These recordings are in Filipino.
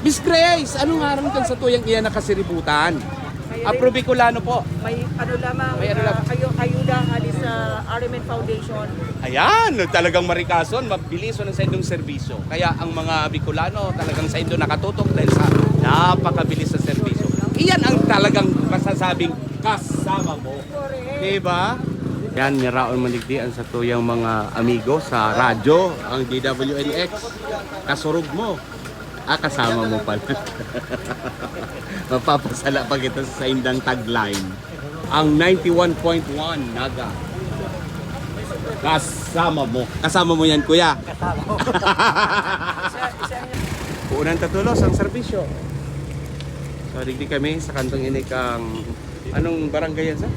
Miss Grace, anong aram kan sa tuyang iyan nakasiributan? Apro Bicolano po. May ano lamang, May ano ah, lamang. kayo, ayuda alis sa Arimen Foundation. Ayan, talagang marikason, mabilis ng sa indong serbisyo. Kaya ang mga Bicolano talagang sa indo nakatutok dahil sa napakabilis sa serbisyo. Iyan ang talagang masasabing kasama mo. Diba? Yan, niraon maligdian sa tuyang mga amigo sa radyo, ang DWNX. Kasurog mo. Ah, kasama mo pala. Mapapasala pa kita sa indang tagline. Ang 91.1 Naga. Kasama mo. Kasama mo yan, kuya. Unang tatulos ang serbisyo. So, digdi kami sa kantong ini kang... Anong barangay yan sa?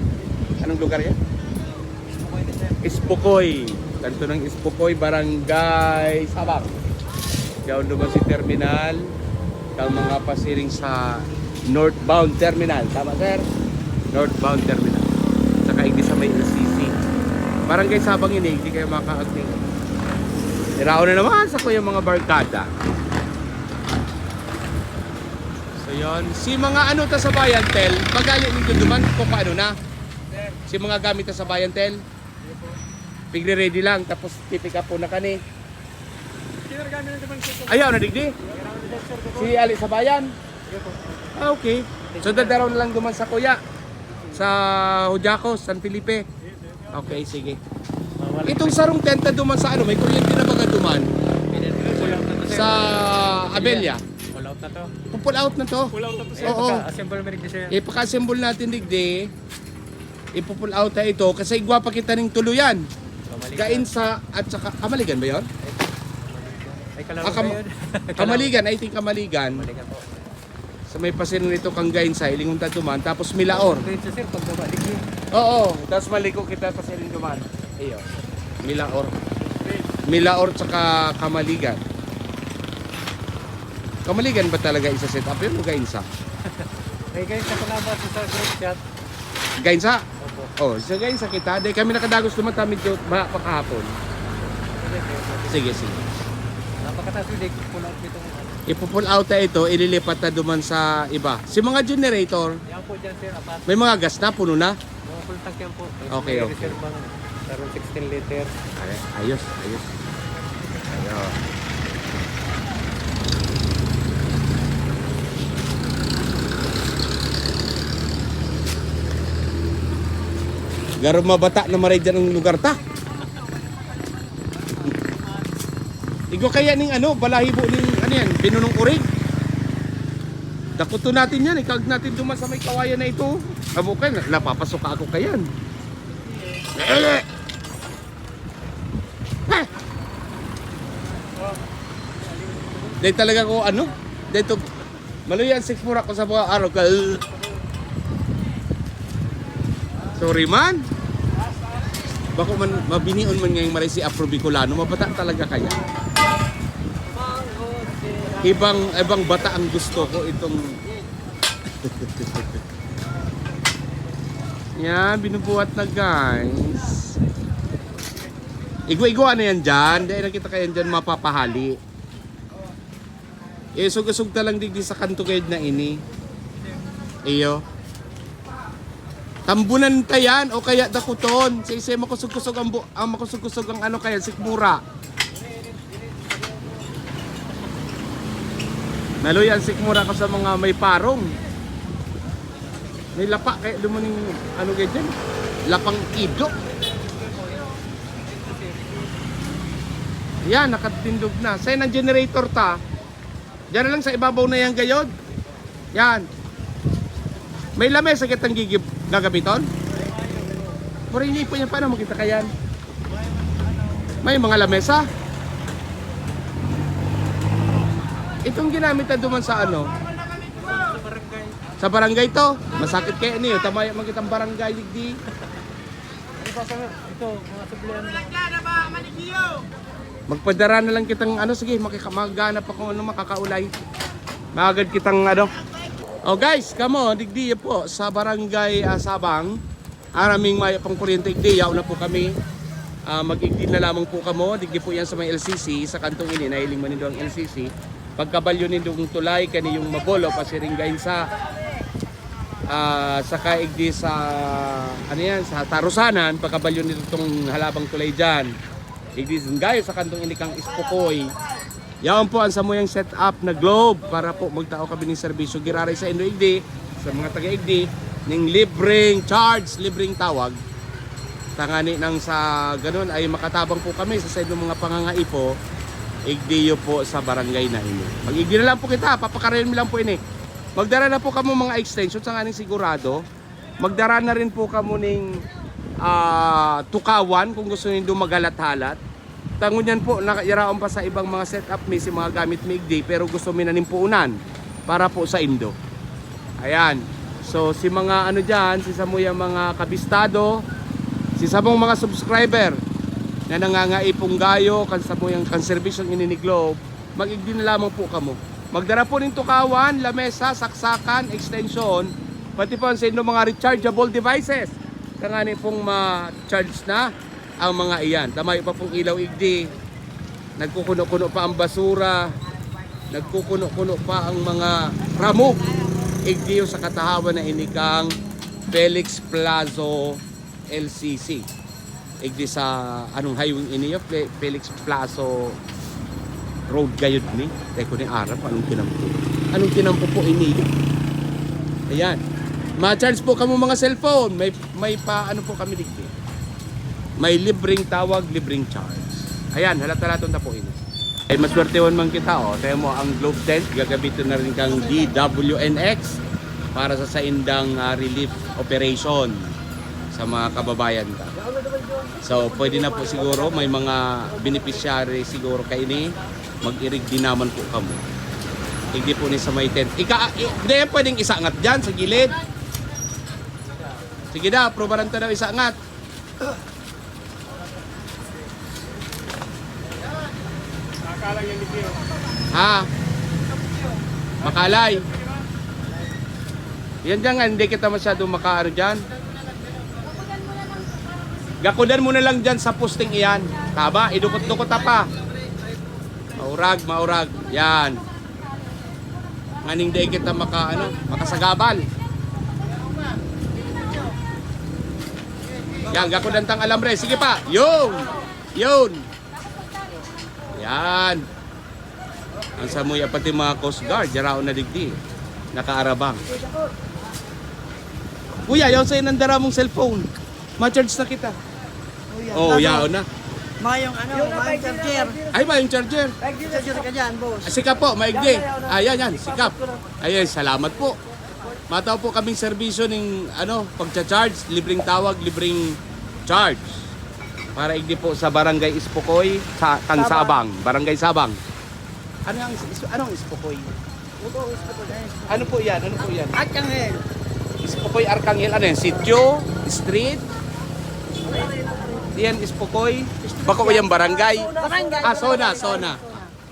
Anong lugar yan? Ispukoy. Kanto ng Ispukoy, Barangay Sabang. Diyan naman si terminal. Kang mga pasiring sa northbound terminal. Tama, sir? Northbound terminal. Saka hindi sa may LCC. Barangay Sabang ini, hindi kayo makaagting. Irao na naman sa kuya mga barkada. So yon, si mga ano ta sa bayan tel, pagali ninyo duman kung paano na. Si mga gamit ta sa bayan tel. Pigre ready lang tapos pipick up po na kani. Ayaw na digdi. Si Ali sa bayan. Ah, okay. So dadaraw na lang duman sa kuya. Sa Hujaco, San Felipe. Okay, sige. Itong sarong tenta duman sa ano, may kuryente na baga duman sa Abelia. Pull out na to. Pull out na to. Pull out na to. Oo. Assemble merik di siya. Ipaka-assemble natin digdi. Ipupull out na ito kasi igwa pa kita ng tuluyan. Gain sa at saka Kamaligan ba 'yon? Ay kalaro Ah, kam- yun? Kamaligan, I think Kamaligan. Kamaligan po. Sa may pasin nito kang gain sa ilingon duman tapos Milaor. Dito sir, pagbaba. Dito. Oo, tapos maliko kita pasin duman. Iyo. Milaor. Milaor tsaka Kamaligan. Kamaligan ba talaga isa set up yun o gain sa? Ay guys, sa palabas sa group chat. Gain sa? Opo. Oh, sa gain sa kita. Dahil kami nakadagos duman tamid yun ma pakahapon. Sige, sige. Napakataas yung dig. Pull out nito. Ipupull out na ito, ililipat na duman sa iba. Si mga generator, Yan po dyan sir, apat. may mga gas na, puno na. Mga full tank yan po. Okay, May okay. Reserve bang karoon 16 liter. Ay, ayos, ayos. Ayos. Garo mabata na maray dyan ang lugar ta. Igo kaya ning ano, balahibo ning ano yan, binunong urig. Dakuto natin yan, ikag natin duman sa may kawayan na ito. Abo kayo, napapasok ako kayan. Eh! Dahil talaga ko ano, dito maluyan six mura ko sa mga araw. Sorry man. Bako man mabinion man ngayong maray si Afro Bicolano, mabata talaga kaya. Ibang ibang bata ang gusto ko itong Yan, binubuhat na guys. Igwa-igwa na yan dyan. Dahil nakita kayo dyan mapapahali. Eh, sug-sug ta lang digdi sa kanto kayo na ini. Iyo. Tambunan ta yan o kaya dakuton. Sa isa makusog-kusog ang, ang makusog-kusog ang ano kaya sikmura. Naluyan sikmura ko sa mga may parong. May lapa kaya lumuning ano kayo dyan? Lapang ido. Yan, nakatindog na. Sa'yo ng generator ta. Diyan lang sa ibabaw na yan gayod. Yan. May lamesa kitang gigib gagabiton? Pero hindi po yan paano makita kayan? May mga lamesa? Itong ginamit na duman sa ano? Sa barangay. Sa barangay to. Masakit kaya niyo. Tamay makitang barangay digdi. Ano ito, mga sublian. Magpadara na lang kitang ano sige makika maghanap ako ano makakaulay. Magagad kitang ano. Oh guys, kamo digdi po sa barangay ah, Sabang. Araming may pang kuryente digdi yaw na po kami. Ah, mag-igdi na lamang po kamo digdi po yan sa may LCC sa kantong ini nahiling man ang LCC. Pagkabalyo nindong tulay kani yung mabolo pasiringgain sa ah sa kaigdi sa ano yan sa tarusanan pagkabalyo nito tong halabang tulay diyan igdi gayo sa kantong inikang ispukoy Yaon po ang samuyang setup na globe para po magtao kami ng serbisyo. Giraray sa Indo Igdi sa mga taga Igdi ning libreng charge, libreng tawag. Tangani nang sa ganun ay makatabang po kami sa side ng mga pangangaipo Igdiyo po sa barangay na ini. Mag-igdi na lang po kita, papakarin mo lang po ini. Magdara na po kamo mga extension sa aning sigurado. Magdara na rin po kamo ning ah, tukawan kung gusto niyo magalat-halat. Tangon yan po, nakayaraon pa sa ibang mga setup mi si mga gamit mi igdi pero gusto mi nanin puunan para po sa Indo. Ayan. So si mga ano diyan, si Samuya mga kabistado, si Samong mga subscriber na nangangaipong gayo kan Samuyang kan serbisyong ini ni Globe, mag-igdi na lamang po kamo. Magdara po ng tukawan, lamesa, saksakan, extension, pati po sa mga rechargeable devices. Kangani pong ma-charge na ang mga iyan. Tamay pa pong ilaw igdi. Nagkukuno-kuno pa ang basura. Nagkukuno-kuno pa ang mga ramok. Igdiyo sa katahawan na inikang Felix Plazo LCC. Igdi sa anong highway iniyo Fe- Felix Plazo Road gayud ni. Teko ni Arap anong kinampo. Anong kinampo po ini? Ayan. Ma-charge po kamo mga cellphone. May may pa ano po kami digdi. May libreng tawag, libreng charge. Ayan, halata-laton na po ini. Ay maswerteon man kita oh. Tayo mo ang Globe Tent, gagamitin na rin kang DWNX para sa saindang ah, relief operation sa mga kababayan ka. So, pwede na po siguro may mga beneficiary siguro kay ini mag-irig din naman po kamo. Hindi po ni sa may tent. Ika, i- hindi pwedeng isangat dyan sa gilid. Sige na, aprobaran to daw isangat. Ha? Makalay. Yan dyan nga, hindi kita masyado makaano dyan. Gakudan mo na lang dyan sa posting iyan. Taba, idukot-dukot pa. Maurag, maurag. Yan. Nganing di kita maka, ano, makasagabal. Yan, gakudan tang alambre. Sige pa. Yun. Yun. Yan. Ang samuya pati mga Coast Guard, jarao na digdi. Nakaarabang. Kuya, yaw sa'yo nandara mong cellphone. Ma-charge na kita. Oh, yaw na. Mayong ano, mayong charger. Ay ba yung charger? Charger ka dyan, boss. Ah, Sikap po, maigdi. Ayan, yan, sikap. Ayan, salamat po. Mataw po kaming serbisyo ng ano, pagcha-charge, libreng tawag, libreng charge. Para igdi po sa Barangay Ispokoy, sa Tangsabang, Barangay Sabang. Ano ang is- anong Ispokoy? Ano po 'yan? Ano po 'yan? At kang hel. Ispokoy Arcangel ano yan? Sityo, street. Diyan Ispokoy. Bako yung barangay. Barangay. Ah, zona, zona.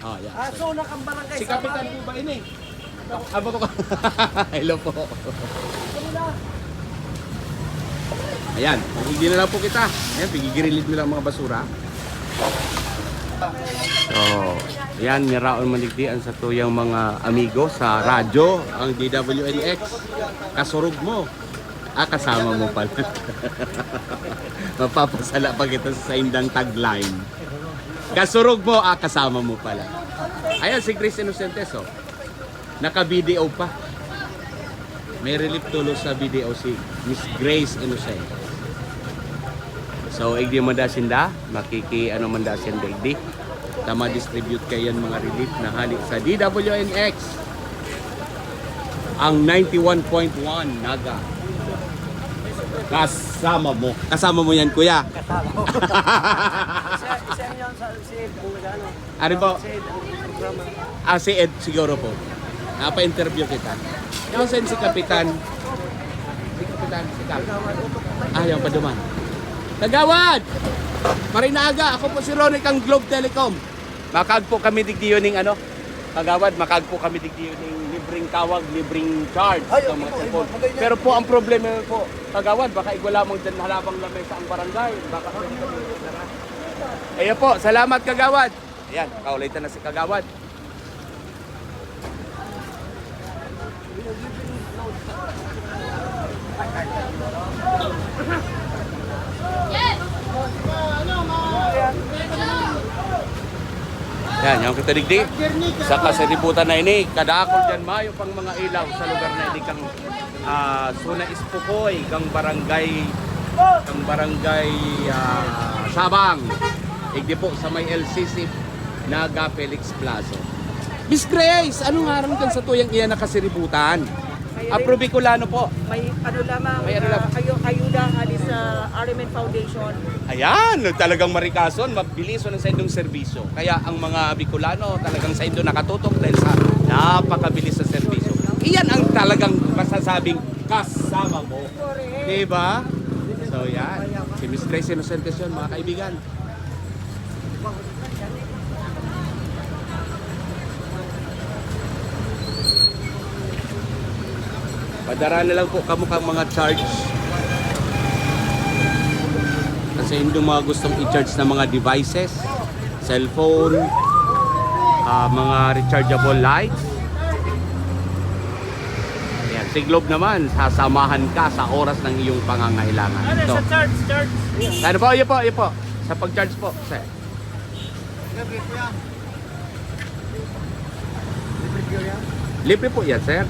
Oh, yan. Ah, so nakang barangay Si Kapitan po ba ini? Aba ko Hello po. Ayan, hindi na lang po kita. Ayan, pigigirilid mo lang mga basura. So, yan, niraon maligdian sa tuyang mga amigo sa radyo, ang DWNX. Kasurog mo. Ah, kasama mo pala. Mapapasala pa kita sa indang tagline. Kasurog mo, ah, kasama mo pala. Ayan, si Grace Innocentes, oh. Naka-video pa. May relief tulos sa video si Miss Grace Innocent. So, igdi man da sinda, makiki ano man da sinda igdi. Tama distribute kayan mga relief na hali sa DWNX. Ang 91.1 Naga. Kasama mo. Kasama mo yan, kuya. Isa, isa yan sa si kung ano. Ano po? Si ang programa. Ah, si Ed siguro po. Napa-interview kita. Yung sen si Kapitan. Si Kapitan, si Kap. Ah, yung paduman. Tagawad! Marinaga, ako po si Ronnie kang Globe Telecom. Makag po kami digdiyo ning ano? kagawad, makagpo kami digdiyo ng libreng tawag, libreng charge Ay, sa mga cellphone. Pero po ang problema yun po, kagawad, baka igwala mong din halabang lamesa ang barangay. Baka pwede kami Ayan po, salamat kagawad. Ayan, kaulitan na si kagawad. Ha ha! Yan, yung kitadigdi. Sa kasaributan na ini, kadakol dyan mayo pang mga ilaw sa lugar na ini kang ah, Suna Ispukoy, kang barangay kang barangay ah, Sabang. Igdi po sa may LCC Naga Felix Plaza. Miss Grace, anong harang dyan sa tuyang iyan na kasiributan? Kaya Apro Bicolano po. may ano lamang, May ano ah, lang. ayu ayuda ali sa Arimen Foundation. Ayan, talagang marikason, mabilis ng sa indong serbisyo. Kaya ang mga Bicolano talagang sa indo nakatutok dahil sa napakabilis sa serbisyo. Iyan ang talagang masasabing kasama mo. Diba? So yan, si Miss Grace Innocentes yun mga kaibigan. Padara na lang po kamukhang mga charge kasi hindi mga gustong i-charge na mga devices, cellphone, ah, mga rechargeable lights. Ayan, si Globe naman, sasamahan ka sa oras ng iyong pangangailangan. Ito. charge, charge. Ano po, yun po, yun po. Sa pag-charge po, sir. Libre po yan, sir.